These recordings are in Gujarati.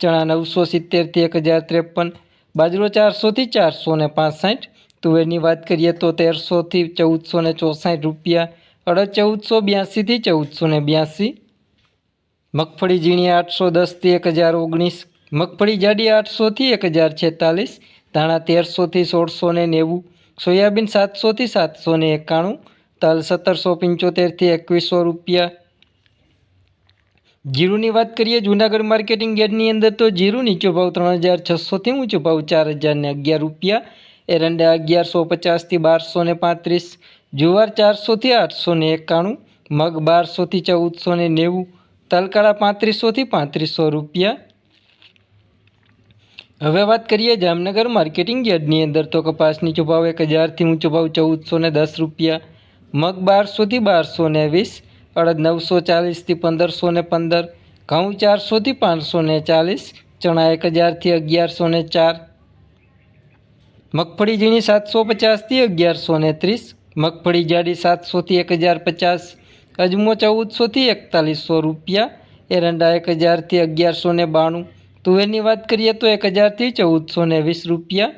ચણા નવસો સિત્તેરથી એક હજાર ત્રેપન, બાજરો ચારસોથી ચારસો ને પાંસઠ, તુવેરની વાત કરીએ તો તેરસોથી ચૌદસો ને ચોસાઠ રૂપિયા, અડદ ચૌદસો બ્યાસીથી ચૌદસો ને બ્યાસી, મગફળી ઝીણી આઠસો દસથી એક હજાર ઓગણીસ, મગફળી જાડી આઠસોથી એક હજાર છેતાલીસ, ધાણા તેરસોથી સોળસો ને નેવું, સોયાબીન સાતસોથી સાતસો ને એકાણું, તલ સત્તરસો પંચોતેરથી એકવીસો રૂપિયા જીરુની વાત કરીએ, જૂનાગઢ માર્કેટિંગ યાર્ડની અંદર તો જીરું નીચો ભાવ ત્રણ હજાર છસોથી ઊંચો ભાવ ચાર હજાર ને અગિયાર રૂપિયા. એરંડા અગિયારસો પચાસથી બારસો ને પાંત્રીસ, જુવાર ચારસોથી આઠસો ને એકાણું, મગ બારસોથી ચૌદસો ને નેવું, તલકાળા પાંત્રીસોથી પાંત્રીસો રૂપિયા. હવે વાત કરીએ જામનગર માર્કેટિંગ યાર્ડની અંદર તો કપાસ નીચો ભાવ એક હજારથી ઊંચો ભાવ ચૌદસો ને દસ રૂપિયા, મગ બારસોથી બારસો ને વીસ અડદ નવસો ચાલીસથી પંદરસો ને પંદર, ઘઉં ચારસોથી પાંચસો ને ચાલીસ, ચણા એક હજારથી અગિયારસો ને ચાર, મગફળી ઝીણી સાતસો પચાસથી અગિયારસો ને ત્રીસ, મગફળી જાડી સાતસોથી એક હજાર પચાસ, અજમો ચૌદસોથી એકતાલીસો રૂપિયા, એરંડા એક હજારથી અગિયારસો ને બાણું, તુવેરની વાત કરીએ તો એક હજારથી ચૌદસો ને વીસ રૂપિયા,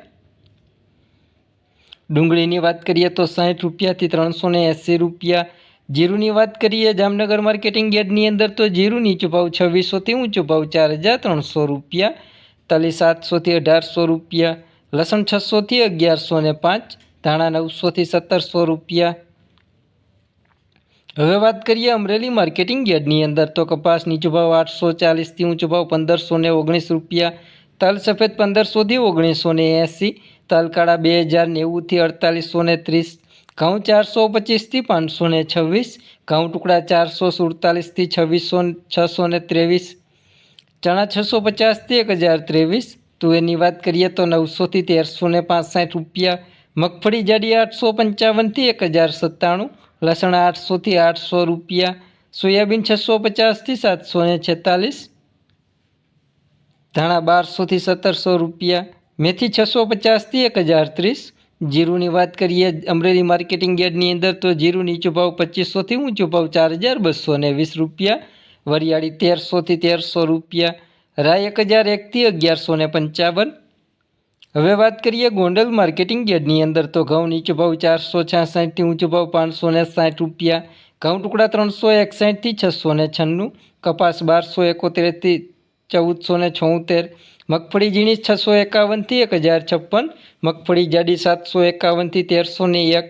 ડુંગળીની વાત કરીએ તો સાઠ રૂપિયાથી ત્રણસો ને એંસી રૂપિયા જીરુની વાત કરીએ, જામનગર માર્કેટિંગ યાર્ડની અંદર તો જીરું નીચો ભાવ છવ્વીસોથી ઊંચો ભાવ ચાર હજાર ત્રણસો રૂપિયા તલી સાતસોથી અઢારસો રૂપિયા, લસણ છસોથી અગિયારસો ને પાંચ, ધાણા નવસોથી સત્તરસો રૂપિયા. હવે વાત કરીએ અમરેલી માર્કેટિંગ યાર્ડની અંદર તો કપાસ નીચો ભાવ આઠસો ચાલીસથી ઊંચો ભાવ પંદરસો ને ઓગણીસ રૂપિયા, તલ સફેદ પંદરસોથી ઓગણીસો ને એંસી તલ કાળા બે હજાર નેવુંથી અડતાલીસો ને ત્રીસ ઘઉં ચારસો પચીસથી પાંચસો ને છવ્વીસ ઘઉં ટુકડા ચારસો સુડતાલીસથી છવ્વીસો છસો ને ત્રેવીસ, ચણા છસો પચાસથી એક હજાર ત્રેવીસ. તુવેરની વાત કરીએ તો નવસોથી તેરસો ને પાંસઠ રૂપિયા, મગફળી જાડી આઠસો પંચાવનથી એક હજાર સત્તાણું, લસણ આઠસોથી આઠસો રૂપિયા, સોયાબીન છસો પચાસથી સાતસો ને છેતાલીસ, ધાણા બારસોથી સત્તરસો રૂપિયા, મેથી છસો પચાસથી એક હજાર ત્રીસ જીરુની વાત કરીએ, અમરેલી માર્કેટિંગ યાર્ડની અંદર તો જીરું નીચો ભાવ પચીસોથી ઊંચો ભાવ ચાર હજાર બસો ને વીસ રૂપિયા, વરિયાળી તેરસોથી તેરસો રૂપિયા, રાય એક હજાર એકથી અગિયારસો ને પંચાવન. હવે વાત કરીએ ગોંડલ માર્કેટિંગ યાર્ડની અંદર તો ઘઉં નીચો ભાવ ચારસો છાસઠથી ઊંચો ભાવ પાંચસો ને સાઠ રૂપિયા, ઘઉં ટુકડા ત્રણસો એકસાઠથી છસો ને છન્નું, કપાસ બારસો એકોતેરથી ચૌદસો ને છોતેર મગફળી ઝીણી છસો એકાવનથી એક હજાર છપ્પન, મગફળી જાડી સાતસો એકાવનથી તેરસો ને એક.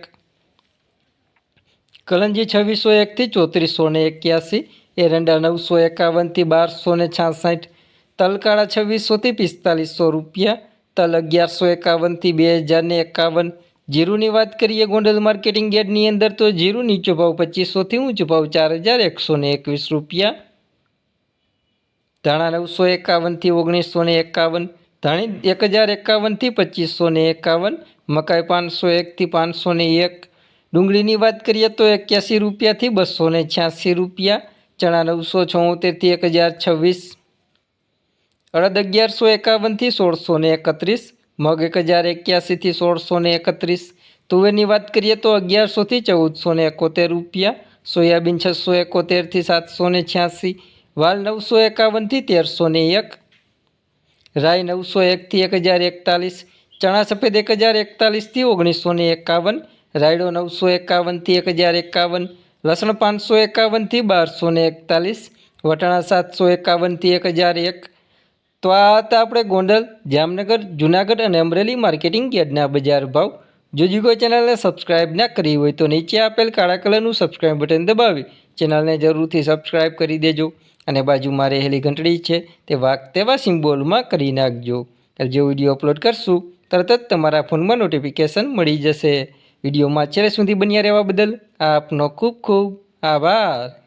કલંજી છવ્વીસો એકથી ચોત્રીસો ને એક્યાસી, એરંડા નવસો એકાવનથી બારસો ને છાસઠ, તલકાળા છવ્વીસોથી પિસ્તાલીસો રૂપિયા, તલ અગિયારસો એકાવનથી બે હજાર ને એકાવન. જીરુની વાત કરીએ ગોંડલ માર્કેટિંગ યાર્ડની અંદર તો જીરું નીચો ભાવ પચીસોથી ઊંચો ભાવ ચાર હજાર એકસો ને એકવીસ રૂપિયા. ધાણા નવસો એકાવનથી ઓગણીસો ને એકાવન, ધાણી એક હજાર એકાવનથી પચીસો ને એકાવન, મકાઈ પાંચસો એકથી પાંચસો ને એક. ડુંગળીની વાત કરીએ તો એક્યાસી રૂપિયાથી બસો ને છ્યાસી રૂપિયા, ચણા નવસો છોતેરથી એક હજાર છવ્વીસ. અડદ અગિયારસો એકાવનથી સોળસો ને એકત્રીસ, મગ એક હજાર એક્યાસીથી સોળસો ને એકત્રીસ. તુવેરની વાત કરીએ તો અગિયારસોથી ચૌદસો ને એકોતેર રૂપિયા, સોયાબીન છસો એકોતેરથી સાતસો ને છ્યાસી વાલ નવસો એકાવનથી તેરસો ને એક. રાય નવસો એકથી એક હજાર એકતાલીસ. ચણા સફેદ એક હજાર એકતાલીસથી ઓગણીસો ને એકાવન. રાયડો નવસો એકાવનથી એક હજાર એકાવન. લસણ પાંચસો એકાવનથી બારસો ને એકતાલીસ. વટાણા સાતસો એકાવનથી એક હજાર એક. તો આ હતા આપણે ગોંડલ, જામનગર, જુનાગઢ અને અમરેલી માર્કેટિંગ યાર્ડના બજાર ભાવ. જો જીગો ચેનલને સબસ્ક્રાઇબ ના કરી હોય તો નીચે આપેલ કાળા કલરનું સબસ્ક્રાઇબ બટન દબાવી. ચેનલને જરૂરથી સબસ્ક્રાઇબ કરી દેજો. અને બાજુમાં રહેલી ઘંટડી છે તે વાક તેવા સિમ્બોલમાં કરી નાખજો. એટલે જે વીડિયો અપલોડ કરશું, તરત જ તમારા ફોનમાં નોટિફિકેશન મળી જશે. વિડીયોમાં છેલ્લે સુધી બન્યા રહેવા બદલ આપનો ખૂબ ખૂબ આભાર.